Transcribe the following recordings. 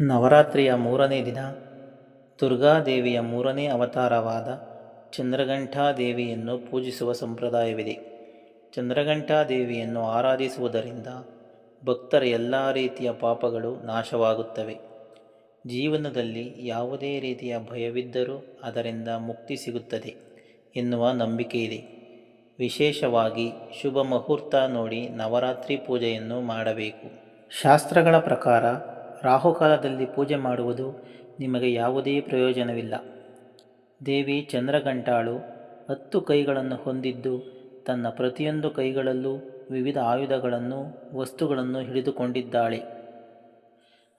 ನವರಾತ್ರಿಯ ಮೂರನೇ ದಿನ, ದುರ್ಗಾದೇವಿಯ ಮೂರನೇ ಅವತಾರವಾದ ಚಂದ್ರಘಂಟಾದೇವಿಯನ್ನು ಪೂಜಿಸುವ ಸಂಪ್ರದಾಯವಿದೆ. ಚಂದ್ರಘಂಟಾದೇವಿಯನ್ನು ಆರಾಧಿಸುವುದರಿಂದ ಭಕ್ತರ ಎಲ್ಲ ರೀತಿಯ ಪಾಪಗಳು ನಾಶವಾಗುತ್ತವೆ. ಜೀವನದಲ್ಲಿ ಯಾವುದೇ ರೀತಿಯ ಭಯವಿದ್ದರೂ ಅದರಿಂದ ಮುಕ್ತಿ ಸಿಗುತ್ತದೆ ಎನ್ನುವ ನಂಬಿಕೆ ಇದೆ ವಿಶೇಷವಾಗಿ ಶುಭ ಮುಹೂರ್ತ ನೋಡಿ ನವರಾತ್ರಿ ಪೂಜೆಯನ್ನು ಮಾಡಬೇಕು. ಶಾಸ್ತ್ರಗಳ ಪ್ರಕಾರ ರಾಹುಕಾಲದಲ್ಲಿ ಪೂಜೆ ಮಾಡುವುದು ನಿಮಗೆ ಯಾವುದೇ ಪ್ರಯೋಜನವಿಲ್ಲ. ದೇವಿ ಚಂದ್ರಗಂಟಾಳು ಹತ್ತು ಕೈಗಳನ್ನು ಹೊಂದಿದ್ದು ತನ್ನ ಪ್ರತಿಯೊಂದು ಕೈಗಳಲ್ಲೂ ವಿವಿಧ ಆಯುಧಗಳನ್ನು, ವಸ್ತುಗಳನ್ನು ಹಿಡಿದುಕೊಂಡಿದ್ದಾಳೆ.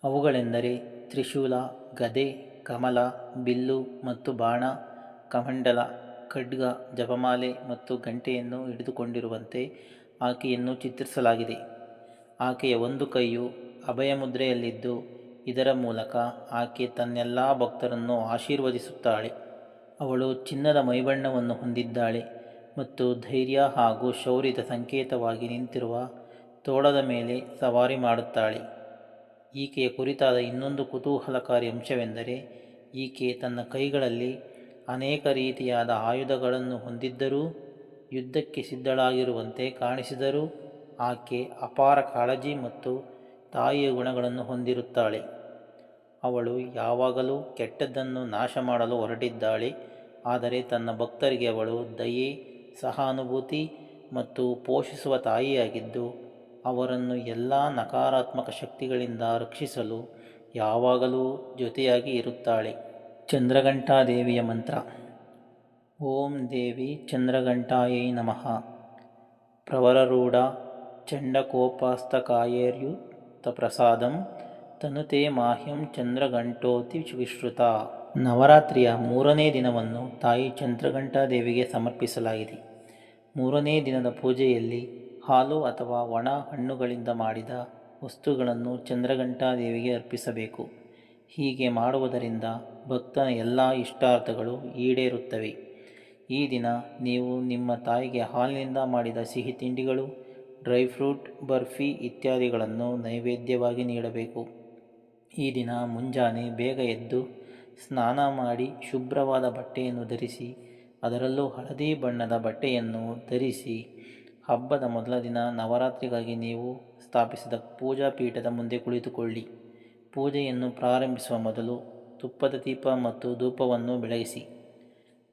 ಅವುಗಳೆಂದರೆ ತ್ರಿಶೂಲ, ಗದೆ, ಕಮಲ, ಬಿಲ್ಲು ಮತ್ತು ಬಾಣ, ಕಮಂಡಲ, ಖಡ್ಗ, ಜಪಮಾಲೆ ಮತ್ತು ಗಂಟೆಯನ್ನು ಹಿಡಿದುಕೊಂಡಿರುವಂತೆ ಆಕೆಯನ್ನು ಚಿತ್ರಿಸಲಾಗಿದೆ. ಆಕೆಯ ಒಂದು ಕೈಯು ಅಭಯ ಮುದ್ರೆಯಲ್ಲಿದ್ದು ಇದರ ಮೂಲಕ ಆಕೆ ತನ್ನೆಲ್ಲ ಭಕ್ತರನ್ನು ಆಶೀರ್ವದಿಸುತ್ತಾಳೆ. ಅವಳು ಚಿನ್ನದ ಮೈಬಣ್ಣವನ್ನು ಹೊಂದಿದ್ದಾಳೆ ಮತ್ತು ಧೈರ್ಯ ಹಾಗೂ ಶೌರ್ಯದ ಸಂಕೇತವಾಗಿ ನಿಂತಿರುವ ತೋಳದ ಮೇಲೆ ಸವಾರಿ ಮಾಡುತ್ತಾಳೆ. ಈಕೆಯ ಕುರಿತಾದ ಇನ್ನೊಂದು ಕುತೂಹಲಕಾರಿ ಅಂಶವೆಂದರೆ, ಈಕೆ ತನ್ನ ಕೈಗಳಲ್ಲಿ ಅನೇಕ ರೀತಿಯಾದ ಆಯುಧಗಳನ್ನು ಹೊಂದಿದ್ದರೂ, ಯುದ್ಧಕ್ಕೆ ಸಿದ್ಧಳಾಗಿರುವಂತೆ ಕಾಣಿಸಿದರೂ, ಆಕೆ ಅಪಾರ ಕಾಳಜಿ ಮತ್ತು ತಾಯಿಯ ಗುಣಗಳನ್ನು ಹೊಂದಿರುತ್ತಾಳೆ. ಅವಳು ಯಾವಾಗಲೂ ಕೆಟ್ಟದ್ದನ್ನು ನಾಶ ಮಾಡಲು ಹೊರಟಿದ್ದಾಳೆ. ಆದರೆ ತನ್ನ ಭಕ್ತರಿಗೆ ಅವಳು ದಯೆ, ಸಹಾನುಭೂತಿ ಮತ್ತು ಪೋಷಿಸುವ ತಾಯಿಯಾಗಿದ್ದು, ಅವರನ್ನು ಎಲ್ಲ ನಕಾರಾತ್ಮಕ ಶಕ್ತಿಗಳಿಂದ ರಕ್ಷಿಸಲು ಯಾವಾಗಲೂ ಜೊತೆಯಾಗಿ ಇರುತ್ತಾಳೆ. ಚಂದ್ರಘಂಟಾದೇವಿಯ ಮಂತ್ರ. ಓಂ ದೇವಿ ಚಂದ್ರಘಂಟಾಯೈ ನಮಃ. ಪ್ರವರರೂಢ ಚಂಡಕೋಪಾಸ್ತಕಾಯೇರ್ಯುತ ಪ್ರಸಾದಂ ತನುತೆ ಮಾಹ್ಯಂ ಚಂದ್ರಘಂಟೋತಿ ವಿಶ್ರುತ. ನವರಾತ್ರಿಯ ಮೂರನೇ ದಿನವನ್ನು ತಾಯಿ ಚಂದ್ರಘಂಟಾದೇವಿಗೆ ಸಮರ್ಪಿಸಲಾಗಿದೆ ಮೂರನೇ ದಿನದ ಪೂಜೆಯಲ್ಲಿ ಹಾಲು ಅಥವಾ ಒಣ ಹಣ್ಣುಗಳಿಂದ ಮಾಡಿದ ವಸ್ತುಗಳನ್ನು ಚಂದ್ರಘಂಟಾದೇವಿಗೆ ಅರ್ಪಿಸಬೇಕು. ಹೀಗೆ ಮಾಡುವುದರಿಂದ ಭಕ್ತನ ಎಲ್ಲ ಇಷ್ಟಾರ್ಥಗಳು ಈಡೇರುತ್ತವೆ. ಈ ದಿನ ನೀವು ನಿಮ್ಮ ತಾಯಿಗೆ ಹಾಲಿನಿಂದ ಮಾಡಿದ ಸಿಹಿ ತಿಂಡಿಗಳು ಡ್ರೈ ಫ್ರೂಟ್, ಬರ್ಫಿ ಇತ್ಯಾದಿಗಳನ್ನು ನೈವೇದ್ಯವಾಗಿ ನೀಡಬೇಕು. ಈ ದಿನ ಮುಂಜಾನೆ ಬೇಗ ಎದ್ದು ಸ್ನಾನ ಮಾಡಿ ಶುಭ್ರವಾದ ಬಟ್ಟೆಯನ್ನು ಧರಿಸಿ, ಅದರಲ್ಲೂ ಹಳದಿ ಬಣ್ಣದ ಬಟ್ಟೆಯನ್ನು ಧರಿಸಿ, ಹಬ್ಬದ ಮೊದಲ ದಿನ ನವರಾತ್ರಿಗಾಗಿ ನೀವು ಸ್ಥಾಪಿಸಿದ ಪೂಜಾ ಪೀಠದ ಮುಂದೆ ಕುಳಿತುಕೊಳ್ಳಿ. ಪೂಜೆಯನ್ನು ಪ್ರಾರಂಭಿಸುವ ಮೊದಲು ತುಪ್ಪದ ದೀಪ ಮತ್ತು ಧೂಪವನ್ನು ಬೆಳಗಿಸಿ.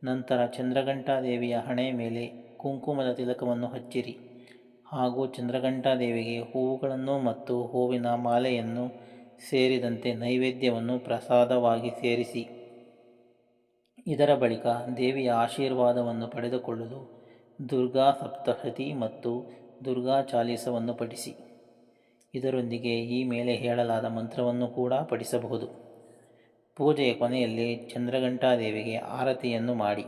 ನಂತರ ಚಂದ್ರಘಂಟಾದೇವಿಯ ಹಣೆಯ ಮೇಲೆ ಕುಂಕುಮದ ತಿಲಕವನ್ನು ಹಚ್ಚಿರಿ. ಹಾಗೂ ಚಂದ್ರಘಂಟಾದೇವಿಗೆ ಹೂವುಗಳನ್ನು ಮತ್ತು ಹೂವಿನ ಮಾಲೆಯನ್ನು ಸೇರಿದಂತೆ ನೈವೇದ್ಯವನ್ನು ಪ್ರಸಾದವಾಗಿ ಸೇರಿಸಿ. ಇದರ ಬಳಿಕ ದೇವಿಯ ಆಶೀರ್ವಾದವನ್ನು ಪಡೆದುಕೊಳ್ಳಲು ದುರ್ಗಾ ಸಪ್ತಶತಿ ಮತ್ತು ದುರ್ಗಾ ಚಾಲೀಸವನ್ನು ಪಠಿಸಿ. ಇದರೊಂದಿಗೆ ಈ ಮೇಲೆ ಹೇಳಲಾದ ಮಂತ್ರವನ್ನು ಕೂಡ ಪಠಿಸಬಹುದು. ಪೂಜೆಯ ಕೊನೆಯಲ್ಲಿ ಚಂದ್ರಘಂಟಾದೇವಿಗೆ ಆರತಿಯನ್ನು ಮಾಡಿ.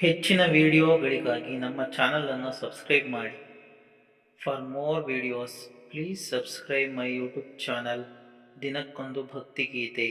ಹೆಚ್ಚಿನ ವಿಡಿಯೋಗಳಿಗಾಗಿ ನಮ್ಮ ಚಾನಲನ್ನು ಸಬ್ಸ್ಕ್ರೈಬ್ ಮಾಡಿ. For more videos, please subscribe my YouTube channel. ದಿನಕ್ಕೊಂದು ಭಕ್ತಿಗೀತೆ